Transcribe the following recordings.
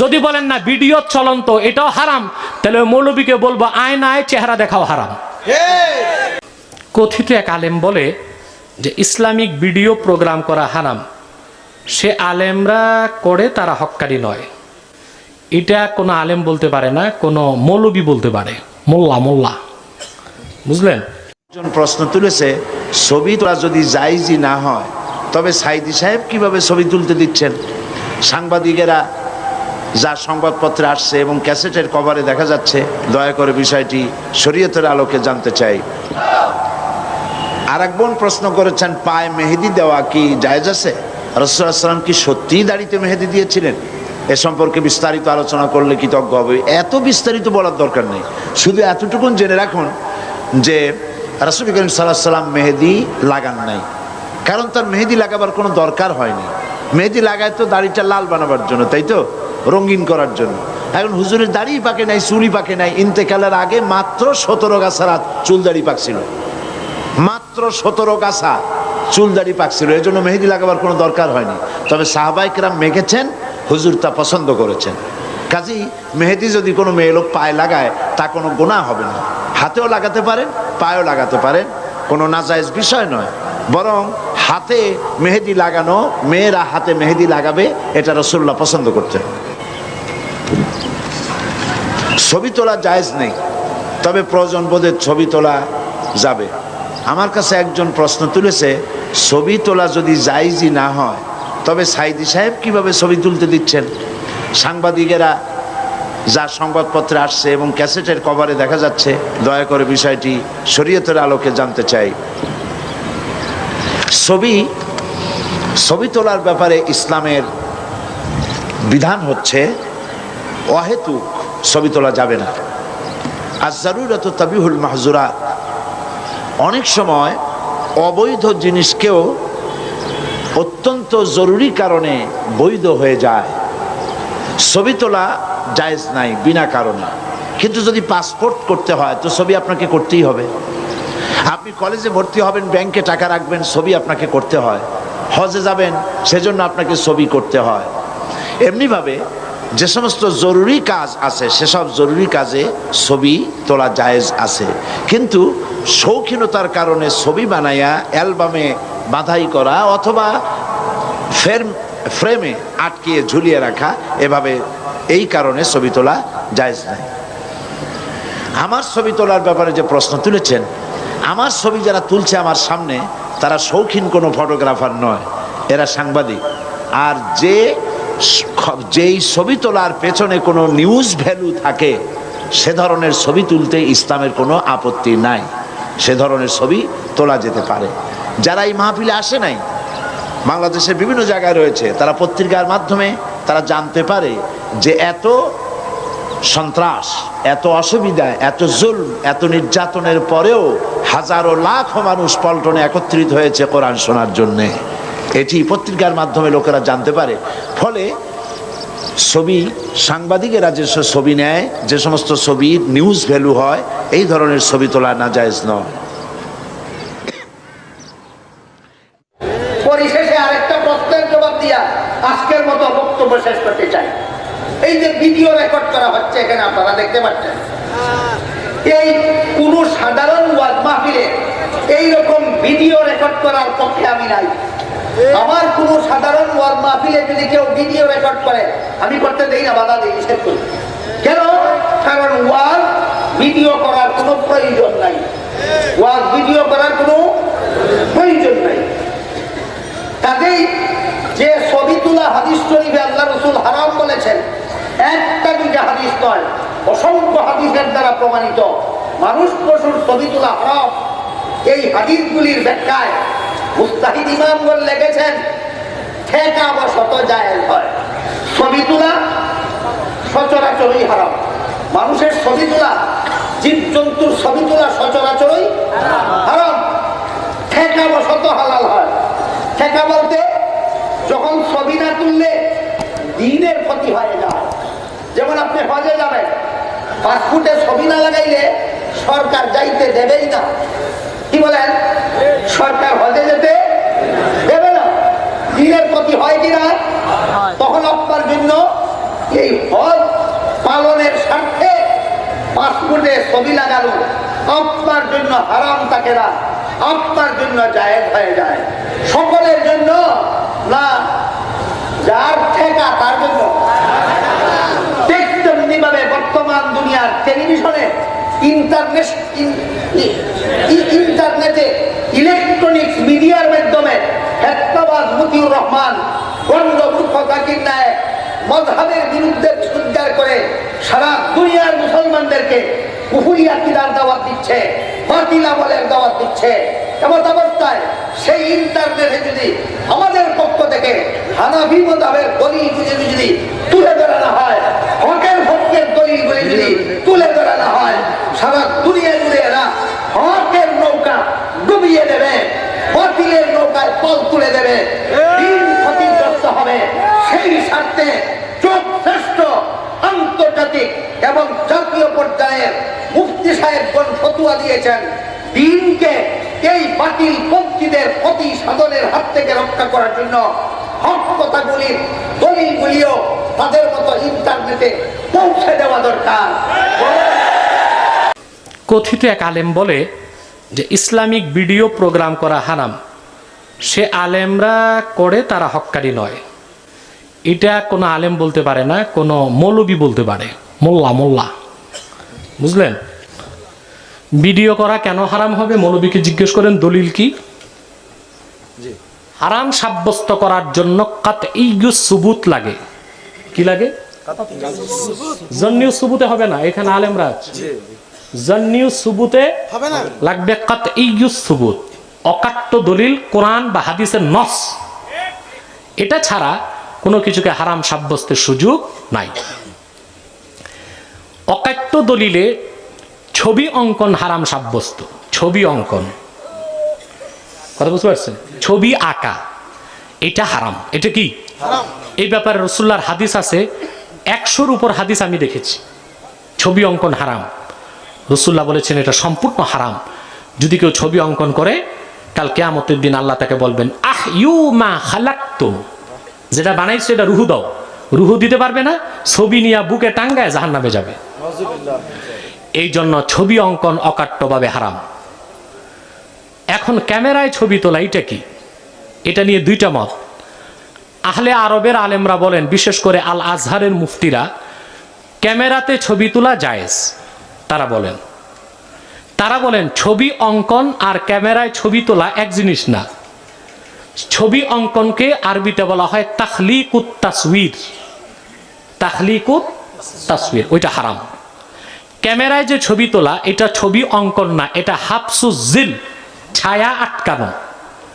যদি বলেন না, ভিডিও চলন্ত, এটাও হারাম, তাহলে মৌলবীকে বলব, আয়নায় চেহারা দেখাও হারাম। কথিত এক আলেম বলে যে, ইসলামিক ভিডিও প্রোগ্রাম করা হারাম। সে আলেমরা করে, তারা হক্কারি নয়। এটা কোনো আলেম বলতে পারে না, কোনো মৌলবী বলতে পারে। মোল্লা মোল্লা। বুঝলেন? একজন প্রশ্ন তুলেছে, ছবি তোলা যদি জাইজই না হয়, তবে সাইদি সাহেব কীভাবে ছবি তুলতে দিচ্ছেন? সাংবাদিকেরা যা সংবাদপত্রে আসছে এবং ক্যাসেটের কভারে দেখা যাচ্ছে, দয়া করে বিষয়টি শরীয়তের আলোকে জানতে চাই। আর এক বোন প্রশ্ন করেছেন, পায়ে মেহেদি দেওয়া কি জায়েজ আছে? রসুলাম কি সত্যিই দাড়িতে মেহেদি দিয়েছিলেন? এ সম্পর্কে বিস্তারিত আলোচনা করলে কৃতজ্ঞ হবে। এত বিস্তারিত বলার দরকার নেই। শুধু এতটুকুন জেনে রাখুন যে রাসুল করিম সাল্লাহ সাল্লাম মেহেদি লাগান নাই। কারণ তার মেহেদি লাগাবার কোনো দরকার হয়নি। মেহেদি লাগায় তো দাড়িটা লাল বানাবার জন্য, তাই তো? রঙিন করার জন্য। এখন হুজুরের দাড়ি পাকে নাই চুরি পাকে নাই, ইন্তেকালের আগে মাত্র সতেরো গাছার চুল দাড়ি পাকছিল। মাত্র সতেরো গাছা চুল দাড়ি পাকছিল। এই জন্য মেহেদি লাগাবার কোনো দরকার হয়নি। তবে সাহবাইকরাম মেখেছেন, হুজুর তা পছন্দ করেছেন। কাজী মেহেদি যদি কোনো মেয়ে লোক পায়ে লাগায়, তা কোনো গোনা হবে না। হাতেও লাগাতে পারেন, পায়েও লাগাতে পারেন। কোনো নাজায়েজ বিষয় নয়। বরং হাতে মেহেদি লাগানো, মেয়েরা হাতে মেহেদি লাগাবে, এটা রসুল্লাহ পছন্দ করতেন। ছবি তোলা জায়েজ নেই। তবে প্রয়োজন বোধে ছবি তোলা যাবে। আমার কাছে একজন প্রশ্ন তুলেছে, ছবি তোলা যদি জাইজই না হয়, তবে সাইদি সাহেব কীভাবে ছবি তুলতে দিচ্ছেন? সাংবাদিকেরা যা সংবাদপত্রে আসছে এবং ক্যাসেটের কভারে দেখা যাচ্ছে, দয়া করে বিষয়টি শরীয়তের আলোকে জানতে চাই। ছবি ছবি তোলার ব্যাপারে ইসলামের বিধান হচ্ছে অহেতুক ছবি তোলা যাবে না। আর জারুরত তাবিহুল মাহজুরা অনেক সময় অবৈধ জিনিসকেও অত্যন্ত জরুরি কারণে বৈধ হয়ে যায়। ছবি তোলা জায়েজ নাই, বিনা কারণে। কিন্তু যদি পাসপোর্ট করতে হয়, তো ছবি আপনাকে করতেই হবে। আপনি কলেজে ভর্তি হবেন, ব্যাংকে টাকা রাখবেন, ছবি আপনাকে করতে হয়। হজে যাবেন, সেজন্য আপনাকে ছবি করতে হয়। এমনিভাবে যে সমস্ত জরুরি কাজ আছে, সেসব জরুরি কাজে ছবি তোলা জায়েজ আছে। কিন্তু শৌখিনতার কারণে ছবি বানাইয়া অ্যালবামে বাধাই করা অথবা ফ্রেম ফ্রেমে আটকিয়ে ঝুলিয়ে রাখা, এভাবে এই কারণে ছবি তোলা জায়েজ নাই। আমার ছবি তোলার ব্যাপারে যে প্রশ্ন তুলেছেন, আমার ছবি যারা তুলছে আমার সামনে, তারা শৌখিন কোনো ফটোগ্রাফার নয়, এরা সাংবাদিক। আর যে যেই ছবি তোলার পেছনে কোনো নিউজ ভ্যালু থাকে, সে ধরনের ছবি তুলতে ইসলামের কোনো আপত্তি নাই। সে ধরনের ছবি তোলা যেতে পারে। যারা এই মাহফিলে আসে নাই, বাংলাদেশের বিভিন্ন জায়গায় রয়েছে, তারা পত্রিকার মাধ্যমে তারা জানতে পারে যে এত সন্ত্রাস, এত অসুবিধা, এত জুল এত নির্যাতনের পরেও হাজারো লাখ মানুষ পল্টনে একত্রিত হয়েছে কোরআন শোনার জন্যে। এটি পত্রিকার মাধ্যমে লোকেরা জানতে পারে। ফলে ছবি সাংবাদিকেরা যে ছবি নেয়, যে সমস্ত ছবি নিউজ ভ্যালু হয়, এই ধরনের ছবি তোলা না জায়েজ নয়। পরিশেষে আরেকটা আজকের মতো বক্তব্য এই যে ভিডিও রেকর্ড করা হচ্ছে এখানে, আপনারা দেখতে পাচ্ছেন। এই সাধারণ এইরকম ভিডিও রেকর্ড করার পক্ষে আমি নাই। আমার কোন সাধারণ ওয়াজ মাহফিলে যদি কেউ ভিডিও রেকর্ড করে, আমি করতে দেই না, বাধা দিই, নিষেধ করি। কেন? কারণ ওয়াজ ভিডিও করার কোনো প্রয়োজন নাই। ওয়াজ ভিডিও করার কোনো প্রয়োজন নাই। কাজেই যে ছবি তোলা হাদিস শরীফে আল্লাহ রসুল হারাম বলেছেন, একটা দুইটা হাদিস নয়, অসংখ্য হাদিসের দ্বারা প্রমাণিত। মানুষ পশুর ছবি তোলা হারাম। এই হাদিসগুলির ব্যাখ্যায় মুস্তাহিদ ইমামগণ লেগেছেন ঠেকা বা শত জায়েজ হয়। ছবি তোলা সচরাচরই হারাম। মানুষের ছবি তোলা, জীব জন্তুর ছবি তোলা সচরাচরই হারাম। ঠেকা বশত হালাল হয়। ঠেকা বলতে, যখন ছবি না তুললে দিনের ক্ষতি হয়ে যায় যেমন আপনি হজে যাবেন, পাসপোর্টে ছবি না লাগাইলে সরকার যাইতে দেবেই না। কি বলেন? সরকার হজে যেতে দেবে না। দিনের প্রতি হয় কিনা তখন আপনার জন্য এই হজ পালনের স্বার্থে পাসপোর্টে ছবি লাগানো আপনার জন্য হারাম থাকে না আপনার জন্য জায়েজ হয়ে যায়। সকলের জন্য না যার ঠেকা তার জন্য। ঠিক তেমনিভাবে বর্তমান দুনিয়ার টেলিভিশনে ইন্টারনেট ইন্টারনেটে ইলেকট্রনিক্স মিডিয়ার মাধ্যমে হেত্তাবাজ মতিউর রহমান গণ্ড মূর্খ জাকির নায়ক মজহাবের বিরুদ্ধে উদ্ধার করে সারা দুনিয়ার মুসলমানদেরকে কুহুরি আকিদার দাওয়াত দিচ্ছে বাতিল আমলের দাওয়াত দিচ্ছে। এমন অবস্থায় সেই ইন্টারনেটে যদি আমাদের পক্ষ থেকে হানাফি মজাবের দলিলগুলি যদি তুলে ধরানো হয় হকের হকের দলিলগুলি যদি তুলে ধরানো হয় সারা দুনিয়া জুড়ে এরা হকের দেবে। বাতিলের নৌকায় পল তুলে দেবে। দিন ক্ষতিগ্রস্ত হবে। সেই স্বার্থে শ্রেষ্ঠ আন্তর্জাতিক এবং জাতীয় পর্যায়ের মুফতি সাহেবগণ ফতুয়া দিয়েছেন। দিনকে এই বাতিল পন্থীদের অতি সাধনের হাত থেকে রক্ষা করার জন্য হক কথাগুলির দলিলগুলিও তাদের মতো ইন্টারনেটে পৌঁছে দেওয়া দরকার। কথিত এক আলেম বলে যে ইসলামিক ভিডিও প্রোগ্রাম করা হারাম সে আলেমরা করে তারা হক্কারি নয়। এটা কোনো আলেম বলতে পারে না কোনো মৌলবি বলতে পারে। মোল্লা মোল্লা। বুঝলেন? ভিডিও করা কেন হারাম হবে? মৌলবীকে জিজ্ঞেস করেন দলিল কি? হারাম সাব্যস্ত করার জন্য কাত সুবুত লাগে। কি লাগে? জন্নিউ সুবুতে। হবে না এখানে আলেমরা আছে। জন্নিউ সুবুতে হবে না? লাগবে কাত সুবুত। অকাট্য দলিল কোরআন বা হাদিসের নস। এটা ছাড়া কোনো কিছুকে হারাম সাব্যস্তের সুযোগ নাই। অকাট্য দলিলে ছবি অঙ্কন হারাম সাব্যস্ত। ছবি অঙ্কন। কথা বুঝতে পারছেন? ছবি আঁকা। এটা হারাম। এটা কি? এই ব্যাপারে রসুল্লার হাদিস আছে। একশোর উপর হাদিস আমি দেখেছি। ছবি অঙ্কন হারাম। রসুল্লাহ বলেছেন, এটা সম্পূর্ণ হারাম। যদি কেউ ছবি অঙ্কন করে, কাল কেয়ামতের দিন আল্লাহ তাকে বলবেন আহ ইউ মা খালাক্তুম। যেটা বানাইছো, এটা রুহু দাও। রুহু দিতে পারবে না, ছবি নিয়ে বুকে টাঙ্গায় জাহান নামে যাবে। এই জন্য ছবি অঙ্কন অকাট্যভাবে হারাম। এখন ক্যামেরায় ছবি তোলা এটা কি? এটা নিয়ে দুইটা মত। আহলে আরবের আলেমরা বলেন, বিশেষ করে আল আজহারের মুফতিরা, ক্যামেরাতে ছবি তোলা জায়েজ। তারা বলেন। তারা বলেন, ছবি অঙ্কন আর ক্যামেরায় ছবি তোলা এক জিনিস না। ছবি অঙ্কনকে আরবিতে বলা হয় তাখলিকুত তাসবির। তাখলিকুত তাসবির, ওইটা হারাম। ক্যামেরায় যে ছবি তোলা, এটা ছবি অঙ্কন না, এটা হাফসুজিল ছায়া আটকানো।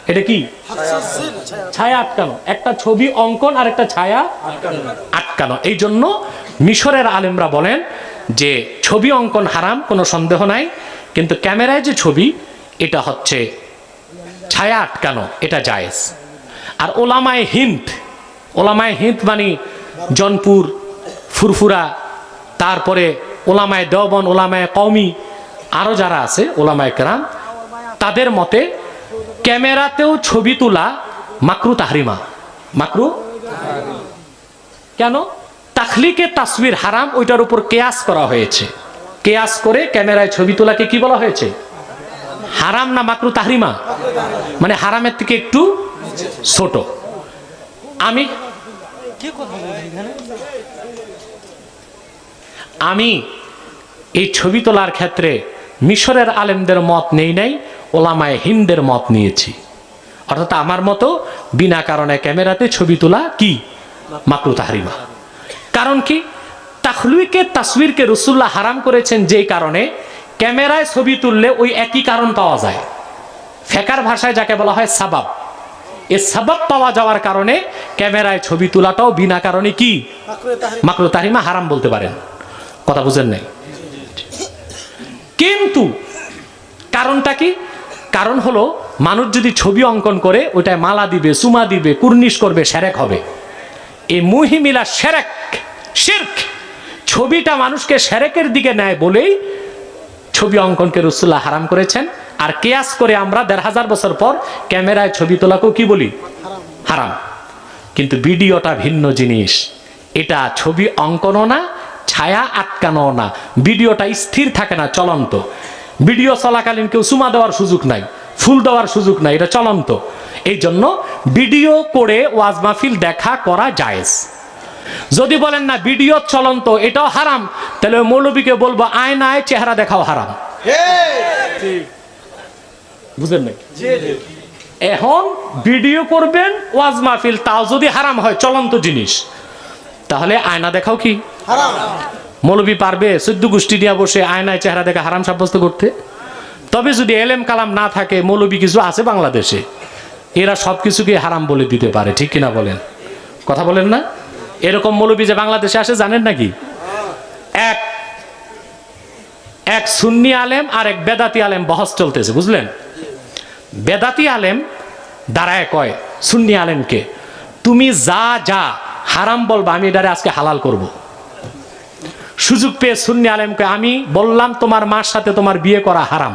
এটা কি? ছায়া আটকানো। একটা ছবি অঙ্কন আর একটা ছায়া আটকানো। এই জন্য মিশরের আলেমরা বলেন যে ছবি অঙ্কন হারাম, কোনো সন্দেহ নাই, কিন্তু ক্যামেরায় যে ছবি, এটা হচ্ছে ছায়া আটকানো, এটা জায়েজ। আর ওলামায় হিন্দ ওলামায় হিন্দ মানে জনপুর, ফুরফুরা, তারপরে ওলামায় দেওবন ওলামায় কওমি আরও যারা আছে, ওলামায় কেরাম, তাদের মতে ক্যামেরাতেও ছবি তোলা মাকরু তাহরিমা। মাকরু? কেন? তাখলিকে তাসবির হারাম, ওইটার উপর কেয়াস করা হয়েছে। কেয়াস করে ক্যামেরায় ছবি তোলাকে কি বলা হয়েছে? হারাম না মাকরু তাহরিমা? মানে হারামের থেকে একটু ছোট। আমি আমি এই ছবি তোলার ক্ষেত্রে মিশরের আলেমদের মত নেই নাই, ওলামায় হিন্দের মত নিয়েছি। অর্থাৎ আমার মতো বিনা কারণে ক্যামেরাতে ছবি তোলা কি? মাকরু তাহরিমা। কারণ কি? তাখলুইকে, তাসবিরকে রসুল্লাহ হারাম করেছেন যেই কারণে ক্যামেরায় ছবি তুললে ওই একই কারণ পাওয়া যায়। ফেকার ভাষায় যাকে বলা হয় সাবাব। এ সাবাব পাওয়া যাওয়ার কারণে ক্যামেরায় ছবি তোলাটাও বিনা কারণে কি? মাকরু তাহরিমা হারাম বলতে পারেন। কথা বুঝেন নাই? কিন্তু কারণটা কি? কারণ হলো মানুষ যদি ছবি অঙ্কন করে, ওইটায় মালা দিবে, সুমা দিবে, কুর্নিশ করবে, সেরেক হবে। এই মুহিমিলা সেরেক শির্ক। ছবিটা মানুষকে সেরেকের দিকে নেয় বলেই ছবি অঙ্কনকে রসুল্লাহ হারাম করেছেন। আর কেয়াস করে আমরা দেড় হাজার বছর পর ক্যামেরায় ছবি তোলাকেও কি বলি? হারাম। কিন্তু ভিডিওটা ভিন্ন জিনিস। এটা ছবি অঙ্কনও না, ছায়া আটকানো না। ভিডিওটা স্থির থাকে না, চলন্ত। ভিডিও চলাকালীন কেউ সুমা দেওয়ার সুযোগ নাই, ফুল দেওয়ার সুযোগ নাই, এটা চলন্ত। এই জন্য ভিডিও করে ওয়াজ মাহফিল দেখা করা জায়েজ। যদি বলেন না ভিডিও চলন্ত এটাও হারাম তাহলে মৌলবীকে বলব আয়নায় চেহারা দেখাও হারাম। বুঝলেন নাকি? এখন ভিডিও করবেন ওয়াজ মাহফিল তাও যদি হারাম হয় চলন্ত জিনিস। তাহলে আয়না দেখাও কি? মৌলবী পারবে চোদ্দ গোষ্ঠী নিয়ে বসে আয়নায় চেহারা দেখা হারাম সাব্যস্ত করতে। তবে যদি এলেম কালাম না থাকে মৌলবী কিছু আছে বাংলাদেশে এরা সব কিছুকে হারাম বলে দিতে পারে ঠিক কিনা বলেন? কথা বলেন না? এরকম মৌলবী যে বাংলাদেশে আসে জানেন নাকি? এক এক সুন্নি আলেম আর এক বেদাতি আলেম বহস চলতেছে বুঝলেন? বেদাতি আলেম দাঁড়ায় কয় সুন্নি আলেমকে তুমি যা যা হারাম বলবা আমি এটারে আজকে হালাল করব। সুযোগ পেয়ে সুন্নি আলেমকে আমি বললাম তোমার মার সাথে তোমার বিয়ে করা হারাম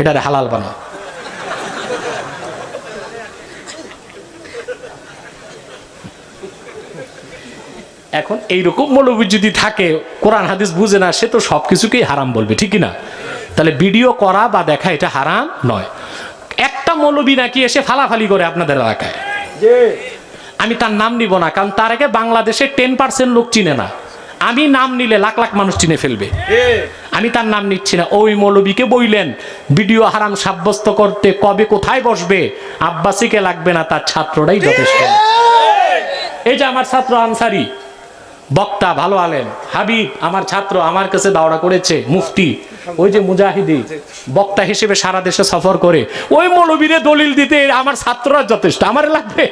এটারে হালাল বানাও। এখন এইরকম মৌলবী যদি থাকে কোরআন হাদিস বুঝে না সে তো সব কিছুকেই হারাম বলবে ঠিক না? তাহলে ভিডিও করা বা দেখা এটা হারাম নয়। একটা মৌলবী নাকি এসে ফালাফালি করে আপনাদের এলাকায়। আমি তার নাম নিব না কারণ তার আগে বাংলাদেশে টেন পার্সেন্ট লোক চিনে না। আমি নাম নিলে লাখ লাখ মানুষ চিনে ফেলবে। আমি তার নাম নিচ্ছি না। ওই মৌলবীকে বইলেন ভিডিও হারাম সাব্যস্ত করতে কবে কোথায় বসবে? আব্বাসীকে লাগবে না তার ছাত্ররাই যথেষ্ট। এই যে আমার ছাত্র আনসারি বক্তা, ভালো আলেম। হাবিব, আমার ছাত্র, আমার কাছে দাওড়া করেছে, মুফতি। ওই যে মুজাহিদি, বক্তা হিসেবে সারা দেশে সফর করে। ওই মৌলবীরে দলিল দিতে আমার ছাত্ররা যথেষ্ট। আমার লাগবে।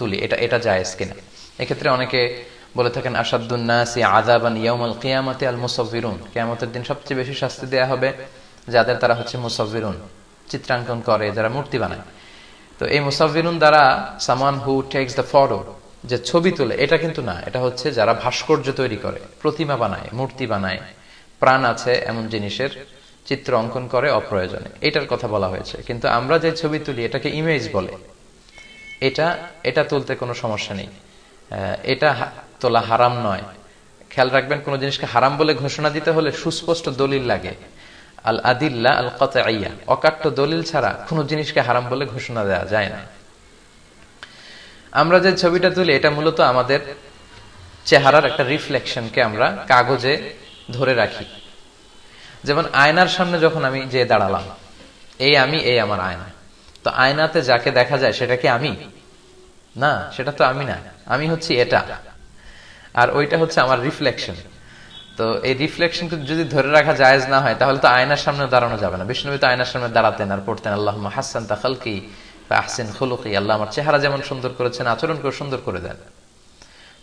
তুলি, এটা এটা জায়েজ কিনা? এক্ষেত্রে অনেকে বলে থাকেন আসাদুন্নাসি আযাবান ইয়াউমাল কিয়ামাতি আল মুসাফিরুন কিয়ামতের দিন সবচেয়ে বেশি শাস্তি দেয়া হবে যাদের তারা হচ্ছে মুসাফিরুন চিত্রাঙ্কন করে, যারা মূর্তি বানায়। তো এই মুসাফিরুন দ্বারা সামান হু টেক্স দ্য ফটো যে ছবি তোলে, এটা কিন্তু না, এটা হচ্ছে যারা ভাস্কর্য তৈরি করে, প্রতিমা বানায়, মূর্তি বানায়, প্রাণ আছে এমন জিনিসের চিত্র অঙ্কন করে অপ্রয়োজনে, এটার কথা বলা হয়েছে। কিন্তু আমরা যে ছবি তুলি, এটাকে ইমেজ বলে। এটা এটা তুলতে কোনো সমস্যা নেই। এটা তোলা হারাম নয়। খেয়াল রাখবেন, কোনো জিনিসকে হারাম বলে ঘোষণা দিতে হলে সুস্পষ্ট দলিল লাগে। আল আদিল্লা আল কতাইয়া অকাট্য দলিল ছাড়া কোনো জিনিসকে হারাম বলে ঘোষণা দেওয়া যায় না। আমরা যে ছবিটা তুলি, এটা মূলত আমাদের চেহারার একটা রিফ্লেকশনকে আমরা কাগজে ধরে রাখি। যেমন আয়নার সামনে যখন আমি যে দাঁড়ালাম, এই আমি, এই আমার আয়না। তো আয়নাতে যাকে দেখা যায়, সেটা কি আমি? না, সেটা তো আমি না। আমি হচ্ছি এটা। আর ওইটা হচ্ছে আমার রিফ্লেকশন। তো এই রিফ্লেকশন যদি ধরে রাখা জায়েজ না হয়, তাহলে তো আয়নার সামনে দাঁড়ানো যাবে না। বিষ্ণুবী তো আয়নার সামনে দাঁড়াতেন আর পড়তেন আল্লাহ হাসান তাখালকি বা আহসিন খুলুকি, আল্লাহ আমার চেহারা যেমন সুন্দর করেছেন আচরণ করে সুন্দর করে দেন।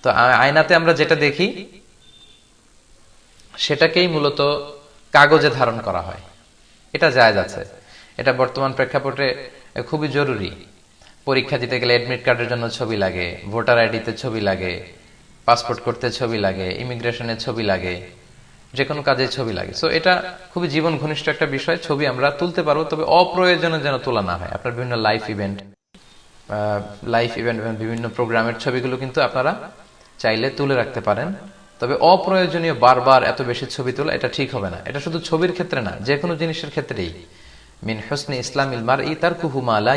তো আয়নাতে আমরা যেটা দেখি, সেটাকেই মূলত কাগজে ধারণ করা হয়। এটা জায়েজ আছে। এটা বর্তমান প্রেক্ষাপটে খুবই জরুরি। পরীক্ষা দিতে গেলে অ্যাডমিট কার্ডের জন্য ছবি লাগে, ভোটার আইডিতে ছবি লাগে পাসপোর্ট করতে ছবি লাগে ইমিগ্রেশনের ছবি লাগে। যে কোনো কাজে ছবি লাগে। সো এটা খুবই জীবন ঘনিষ্ঠ একটা বিষয়। ছবি আমরা তুলতে পারব, তবে অপ্রয়োজনে যেন তোলা না হয়। আপনার বিভিন্ন লাইফ ইভেন্ট লাইফ ইভেন্ট বিভিন্ন প্রোগ্রামের ছবিগুলো কিন্তু আপনারা চাইলে তুলে রাখতে পারেন। তবে অপ্রয়োজনীয় বারবার এত বেশি ছবি তোলা, এটা ঠিক হবে না। এটা শুধু ছবির ক্ষেত্রে না যে কোনো জিনিসের ক্ষেত্রেই। মিন হোসনি ইসলাম ইলমার ই তার কুহুমালা